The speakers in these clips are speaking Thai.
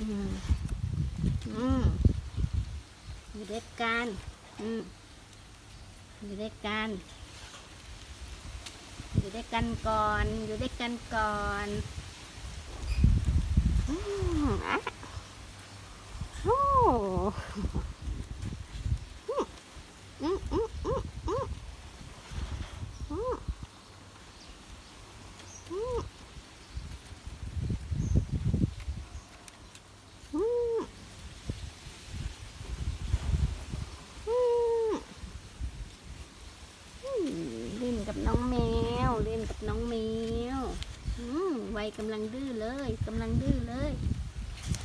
อืมอืมอยู่ด้วยกันอืมอยู่ด้วยกันอยู่ด้วยกันก่อน อยู่ด้วยกันก่อนอืมอะโอ้ เล่นกับน้องแมว เล่นกับน้องแมวอืมวัยกำลังดื้อเลยกำลังดื้อเลย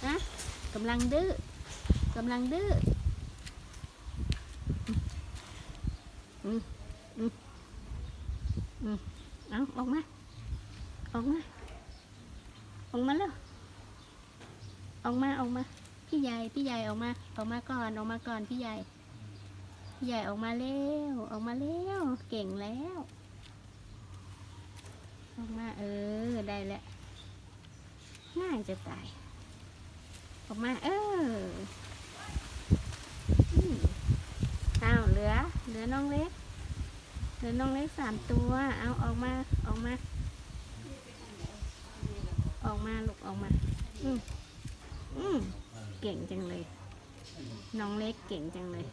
นะกำลังดื้อกำลังดื้ออืมอืมอืมเอาออกมาออกมาออกมาแล้วออกมาออกมา พี่ใหญ่พี่ใหญ่ออกมาออกมาก่อนออกมาก่อนพี่ใหญ่ ใหญ่ออกมาเร็วออกมาเร็วเก่งแล้วออกมาเออได้แล้วง่ายจะตาย ออกมาเอออ้าวเหลือเหลือน้องเล็กเหลือน้องเล็กสามตัว เอาออกมาออกมา ออกมาลูกออกมา อืมอืมเก่งจังเลย น้องเล็กเก่งจังเลย